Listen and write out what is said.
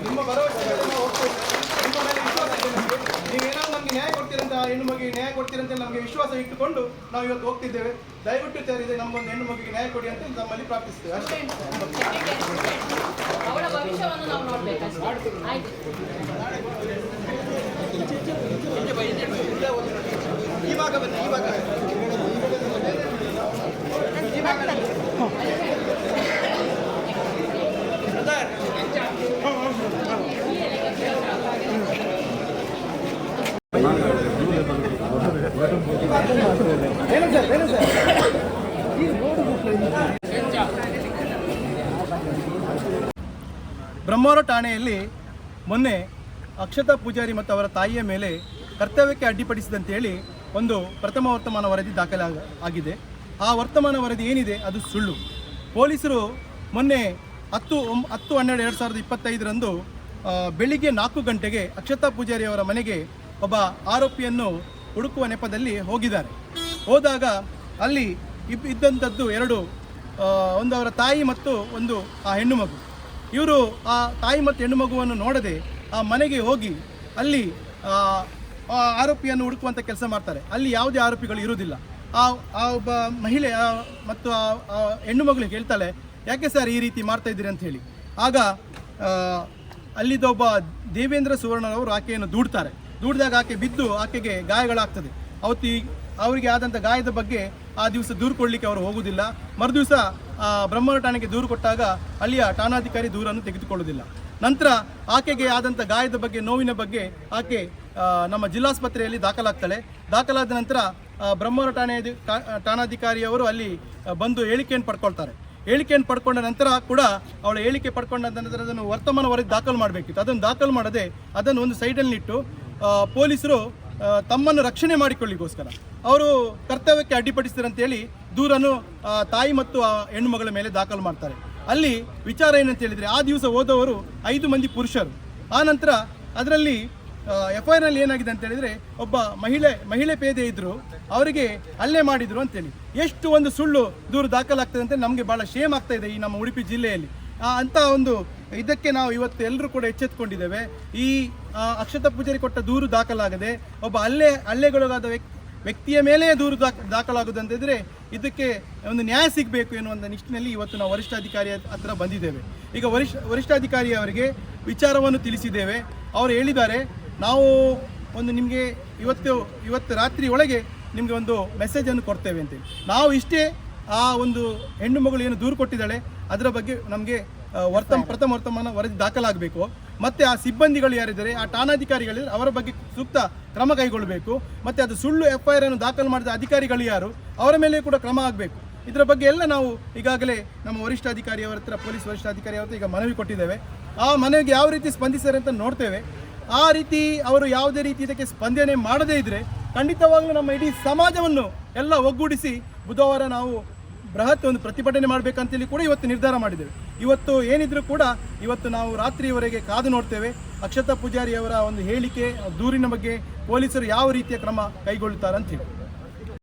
ನಿಮ್ಮ ಭರವಸೆ ಮೇಲೆ ನಾವು ಹೋಗ್ತಾ ಇದ್ದೇವೆ. ನಿಮ್ಮ ಮೇಲೆ ವಿಶ್ವಾಸ ಇದೆ ನಮಗೆ ನ್ಯಾಯ ಕೊಡ್ತೀರಂತ ಹೆಣ್ಣು ಮಗುವಿಗೆ ನ್ಯಾಯ ಕೊಡ್ತೀರಂತ ನಮಗೆ ವಿಶ್ವಾಸ ಇಟ್ಟುಕೊಂಡು ನಾವು ಇವತ್ತು ಹೋಗ್ತಿದ್ದೇವೆ ದಯವಿಟ್ಟು ತೆರೆದಿದೆ ನಮ್ಮೊಂದು ಹೆಣ್ಣು ಮಗುವಿಗೆ ನ್ಯಾಯ ಕೊಡಿ ಅಂತ ನಮ್ಮಲ್ಲಿ ಪ್ರಾರ್ಥಿಸ್ತೇವೆ ಅಷ್ಟೇ ಅವಳ ಇವಾಗ ಬನ್ನಿ ಇವಾಗ ಬ್ರಹ್ಮವರ ಠಾಣೆಯಲ್ಲಿ ಮೊನ್ನೆ ಅಕ್ಷತಾ ಪೂಜಾರಿ ಮತ್ತು ಅವರ ತಾಯಿಯ ಮೇಲೆ ಕರ್ತವ್ಯಕ್ಕೆ ಅಡ್ಡಿಪಡಿಸಿದಂತೇಳಿ ಒಂದು ಪ್ರಥಮ ವರ್ತಮಾನ ವರದಿ ದಾಖಲೆ ಆಗಿದೆ. ಆ ವರ್ತಮಾನ ವರದಿ ಏನಿದೆ ಅದು ಸುಳ್ಳು. ಪೊಲೀಸರು ಮೊನ್ನೆ ಹತ್ತು ಹತ್ತು ಹನ್ನೆರಡು ಎರಡು ಸಾವಿರದ ಇಪ್ಪತ್ತೈದರಂದು ಬೆಳಿಗ್ಗೆ ನಾಲ್ಕು ಗಂಟೆಗೆ ಅಕ್ಷತಾ ಪೂಜಾರಿ ಅವರ ಮನೆಗೆ ಒಬ್ಬ ಆರೋಪಿಯನ್ನು ಹುಡುಕುವ ನೆಪದಲ್ಲಿ ಹೋಗಿದ್ದಾರೆ. ಹೋದಾಗ ಅಲ್ಲಿ ಇದ್ದಂಥದ್ದು ಎರಡು ಒಂದು ಅವರ ತಾಯಿ ಮತ್ತು ಒಂದು ಆ ಹೆಣ್ಣು ಮಗು. ಇವರು ಆ ತಾಯಿ ಮತ್ತು ಹೆಣ್ಣು ಮಗುವನ್ನು ನೋಡದೆ ಆ ಮನೆಗೆ ಹೋಗಿ ಅಲ್ಲಿ ಆರೋಪಿಯನ್ನು ಹುಡುಕುವಂಥ ಕೆಲಸ ಮಾಡ್ತಾರೆ. ಅಲ್ಲಿ ಯಾವುದೇ ಆರೋಪಿಗಳು ಇರುವುದಿಲ್ಲ. ಆ ಆ ಒಬ್ಬ ಮಹಿಳೆ ಮತ್ತು ಆ ಹೆಣ್ಣು ಮಗಳು ಹೇಳ್ತಾಳೆ, ಯಾಕೆ ಸರ್ ಈ ರೀತಿ ಮಾಡ್ತಾ ಇದ್ದೀರಿ ಅಂತ ಹೇಳಿ. ಆಗ ಅಲ್ಲಿದ್ದ ಒಬ್ಬ ದೇವೇಂದ್ರ ಸುವರ್ಣರವರು ಆಕೆಯನ್ನು ದೂಡ್ತಾರೆ. ದೂಡಿದಾಗ ಆಕೆ ಬಿದ್ದು ಆಕೆಗೆ ಗಾಯಗಳಾಗ್ತದೆ. ಅವತ್ತು ಅವರಿಗೆ ಆದಂಥ ಗಾಯದ ಬಗ್ಗೆ ಆ ದಿವಸ ದೂರು ಕೊಡಲಿಕ್ಕೆ ಅವರು ಹೋಗುವುದಿಲ್ಲ. ಮರುದಿವಸ ಬ್ರಹ್ಮರ ಠಾಣೆಗೆ ದೂರು ಕೊಟ್ಟಾಗ ಅಲ್ಲಿಯ ಠಾಣಾಧಿಕಾರಿ ದೂರನ್ನು ತೆಗೆದುಕೊಳ್ಳುವುದಿಲ್ಲ. ನಂತರ ಆಕೆಗೆ ಆದಂಥ ಗಾಯದ ಬಗ್ಗೆ, ನೋವಿನ ಬಗ್ಗೆ ಆಕೆ ನಮ್ಮ ಜಿಲ್ಲಾಸ್ಪತ್ರೆಯಲ್ಲಿ ದಾಖಲಾಗ್ತಾಳೆ. ದಾಖಲಾದ ನಂತರ ಬ್ರಹ್ಮರ ಠಾಣೆ ಠಾಣಾಧಿಕಾರಿಯವರು ಅಲ್ಲಿ ಬಂದು ಹೇಳಿಕೆಯನ್ನು ಪಡ್ಕೊಳ್ತಾರೆ. ಹೇಳಿಕೆಯನ್ನು ಪಡ್ಕೊಂಡ ನಂತರ ಕೂಡ ಅವಳ ಹೇಳಿಕೆ ಪಡ್ಕೊಂಡ ನಂತರ ಅದನ್ನು ವರ್ತಮಾನ ವರದಿ ದಾಖಲು ಮಾಡಬೇಕಿತ್ತು. ಅದನ್ನು ದಾಖಲು ಮಾಡದೆ ಅದನ್ನು ಒಂದು ಸೈಡಲ್ಲಿಟ್ಟು ಪೊಲೀಸರು ತಮ್ಮನ್ನು ರಕ್ಷಣೆ ಮಾಡಿಕೊಳ್ಳಿಗೋಸ್ಕರ. ಅವರು ಕರ್ತವ್ಯಕ್ಕೆ ಅಡ್ಡಿಪಡಿಸ್ತಾರಂತೇಳಿ ದೂರನ್ನು ತಾಯಿ ಮತ್ತು ಆ ಹೆಣ್ಣು ಮಗಳ ಮೇಲೆ ದಾಖಲು ಮಾಡ್ತಾರೆ. ಅಲ್ಲಿ ವಿಚಾರ ಏನಂತ ಹೇಳಿದರೆ, ಆ ದಿವಸ ಹೋದವರು ಐದು ಮಂದಿ ಪುರುಷರು. ಆ ನಂತರ ಅದರಲ್ಲಿ ಎಫ್ ಐ ಆರ್ನಲ್ಲಿ ಏನಾಗಿದೆ ಅಂತ ಹೇಳಿದರೆ, ಒಬ್ಬ ಮಹಿಳೆ ಮಹಿಳೆ ಪೇದೆ ಇದ್ದರು ಅವರಿಗೆ ಹಲ್ಲೆ ಮಾಡಿದರು ಅಂತೇಳಿ ಎಷ್ಟು ಒಂದು ಸುಳ್ಳು ದೂರು ದಾಖಲಾಗ್ತದೆ ಅಂತ ನಮಗೆ ಭಾಳ ಶೇಮ್ ಆಗ್ತಾ ಇದೆ ಈ ನಮ್ಮ ಉಡುಪಿ ಜಿಲ್ಲೆಯಲ್ಲಿ. ಅಂತ ಒಂದು ಇದಕ್ಕೆ ನಾವು ಇವತ್ತು ಎಲ್ಲರೂ ಕೂಡ ಎಚ್ಚೆತ್ಕೊಂಡಿದ್ದೇವೆ. ಈ ಅಕ್ಷತ ಪೂಜಾರಿ ಕೊಟ್ಟ ದೂರು ದಾಖಲಾಗದೆ ಒಬ್ಬ ಅಲ್ಲೇ, ಹಲ್ಲೆಗೊಳಗಾದ ವ್ಯಕ್ತಿ, ವ್ಯಕ್ತಿಯ ಮೇಲೆ ದೂರು ದಾಖ ದಾಖಲಾಗುವುದಂತಿದ್ರೆ ಇದಕ್ಕೆ ಒಂದು ನ್ಯಾಯ ಸಿಗಬೇಕು ಎನ್ನುವಂಥ ನಿಟ್ಟಿನಲ್ಲಿ ಇವತ್ತು ನಾವು ವರಿಷ್ಠಾಧಿಕಾರಿ ಹತ್ರ ಬಂದಿದ್ದೇವೆ. ಈಗ ವರಿಷ್ಠ ವರಿಷ್ಠಾಧಿಕಾರಿ ಅವರಿಗೆ ವಿಚಾರವನ್ನು ತಿಳಿಸಿದ್ದೇವೆ. ಅವರು ಹೇಳಿದ್ದಾರೆ, ನಾವು ಒಂದು ನಿಮಗೆ ಇವತ್ತು ಇವತ್ತು ರಾತ್ರಿ ಒಳಗೆ ನಿಮಗೆ ಒಂದು ಮೆಸೇಜನ್ನು ಕೊಡ್ತೇವೆ ಅಂತೇಳಿ. ನಾವು ಇಷ್ಟೇ ಆ ಒಂದು ಹೆಣ್ಣು ಮಗಳು ಏನು ದೂರು ಕೊಟ್ಟಿದ್ದಾಳೆ, ಅದರ ಬಗ್ಗೆ ನಮಗೆ ವರ್ತಮ ಪ್ರಥಮ ವರ್ತಮಾನ ವರದಿ ದಾಖಲಾಗಬೇಕು. ಮತ್ತು ಆ ಸಿಬ್ಬಂದಿಗಳು ಯಾರಿದ್ದಾರೆ, ಆ ಠಾಣಾಧಿಕಾರಿಗಳಿದ್ದಾರೆ ಅವರ ಬಗ್ಗೆ ಸೂಕ್ತ ಕ್ರಮ ಕೈಗೊಳ್ಳಬೇಕು. ಮತ್ತು ಅದು ಸುಳ್ಳು ಎಫ್ ಐ ಅನ್ನು ದಾಖಲು ಮಾಡಿದ ಅಧಿಕಾರಿಗಳು ಯಾರು, ಅವರ ಮೇಲೆ ಕೂಡ ಕ್ರಮ ಆಗಬೇಕು. ಇದರ ಬಗ್ಗೆ ಎಲ್ಲ ನಾವು ಈಗಾಗಲೇ ನಮ್ಮ ವರಿಷ್ಠಾಧಿಕಾರಿ ಅವರ ಹತ್ರ, ಪೊಲೀಸ್ ವರಿಷ್ಠಾಧಿಕಾರಿ ಅವರ ಈಗ ಮನವಿ ಕೊಟ್ಟಿದ್ದೇವೆ. ಆ ಮನವಿಗೆ ಯಾವ ರೀತಿ ಸ್ಪಂದಿಸ್ತಾರೆ ಅಂತ ನೋಡ್ತೇವೆ. ಆ ರೀತಿ ಅವರು ಯಾವುದೇ ರೀತಿ ಇದಕ್ಕೆ ಸ್ಪಂದನೆ ಮಾಡದೇ ಇದ್ದರೆ ಖಂಡಿತವಾಗಲೂ ನಮ್ಮ ಇಡೀ ಸಮಾಜವನ್ನು ಎಲ್ಲ ಒಗ್ಗೂಡಿಸಿ ಬುಧವಾರ ನಾವು ಬೃಹತ್ ಒಂದು ಪ್ರತಿಭಟನೆ ಮಾಡಬೇಕಂತೇಳಿ ಕೂಡ ಇವತ್ತು ನಿರ್ಧಾರ ಮಾಡಿದ್ದೇವೆ. ಇವತ್ತು ಏನಿದ್ರೂ ಕೂಡ ಇವತ್ತು ನಾವು ರಾತ್ರಿಯವರೆಗೆ ಕಾದು ನೋಡ್ತೇವೆ. ಅಕ್ಷತಾ ಪೂಜಾರಿಯವರ ಒಂದು ಹೇಳಿಕೆ ದೂರಿನ ಬಗ್ಗೆ ಪೊಲೀಸರು ಯಾವ ರೀತಿಯ ಕ್ರಮ ಕೈಗೊಳ್ಳುತ್ತಾರೆ ಅಂತ ಹೇಳಿ